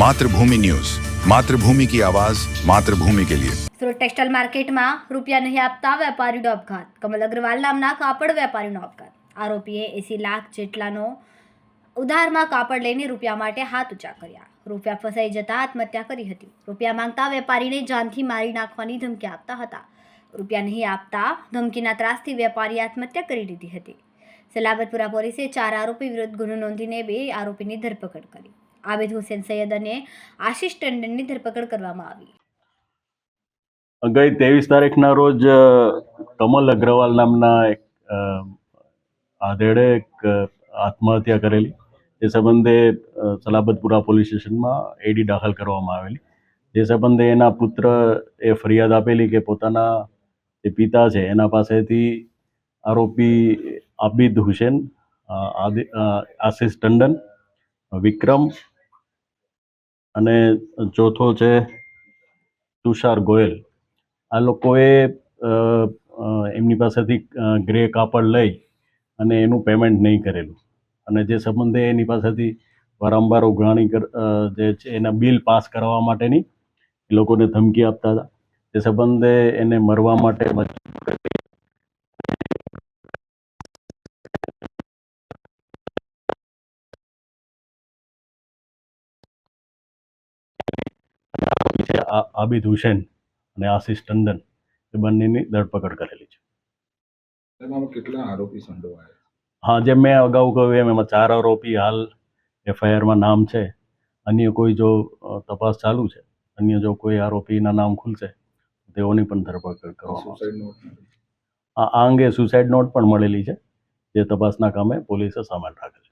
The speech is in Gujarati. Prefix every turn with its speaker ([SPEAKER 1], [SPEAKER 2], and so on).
[SPEAKER 1] માતૃભૂમિ ન્યૂઝ. માતૃભૂમિ કી આવાજ, માતૃભૂમિ કે લિયે.
[SPEAKER 2] સુરત ટેક્સટાઇલ માર્કેટમાં રૂપિયા નહીં આપતા વેપારીનો અપઘાત કમલ અગ્રવાલ નામના કાપડ વેપારીનો અપઘાત આરોપીએ એસી લાખ જેટલાનો ઉધારમાં કાપડ લઈને રૂપિયા માટે હાથ ઊંચા કર્યા. રૂપિયા ફસાઈ જતા આત્મહત્યા કરી હતી. રૂપિયા માંગતા વેપારીને જાનથી મારી નાખવાની ધમકી આપતા હતા. રૂપિયા નહીં આપતા ધમકીના ત્રાસથી વેપારી આત્મહત્યા કરી લીધી હતી. સલાબતપુરા પોલીસે ચાર આરોપી વિરુદ્ધ ગુનો નોંધીને બે આરોપીની ધરપકડ કરી. આબિદ હુસેન સૈયદ અને આશિષ ટંડનની ધરપકડ કરવામાં આવી.
[SPEAKER 3] ગઈ ત્રેવીસ તારીખના રોજ કમલ અગ્રવાલ નામના એક આધેડે એક આત્મહત્યા કરેલી. એ સંબંધે સલાબતપુરા પોલીસ સ્ટેશનમાં એડી દાખલ કરવામાં આવેલી. જે સંબંધે એના પુત્ર એ ફરિયાદ આપેલી કે પોતાના જે પિતા છે, એના પાસેથી આરોપી આબિદ હુસેન આશિષ ટંડન, વિક્રમ અને ચોથો છે તુષાર ગોયલ. આ લોકોએ એમની પાસેથી ગ્રે કાપડ લઈ અને એનું પેમેન્ટ નહીં કરેલું. અને જે સંબંધે એની પાસેથી વારંવાર ઉઘરાણી જે છે એના બિલ પાસ કરાવવા માટેની એ લોકોને ધમકી આપતા હતા. તે સંબંધે એને મરવા માટે આબિદ હુસેન અને આશિષ ટંડન એ બંનેની ધરપકડ કરેલી છે.
[SPEAKER 4] કેટલા આરોપી સંડોવાયા
[SPEAKER 3] હા જેમ મેં અગાઉ કહ્યું એમ એમાં ચાર આરોપી હાલ એફઆઈઆરમાં નામ છે. અન્ય કોઈ જો તપાસ ચાલુ છે અન્ય જો કોઈ આરોપીના નામ ખુલશે તેઓની પણ ધરપકડ કરવામાં આવશે. આ અંગે સુસાઇડ નોટ પણ મળેલી છે જે તપાસના કામે પોલીસે સામાન રાખેલ છે.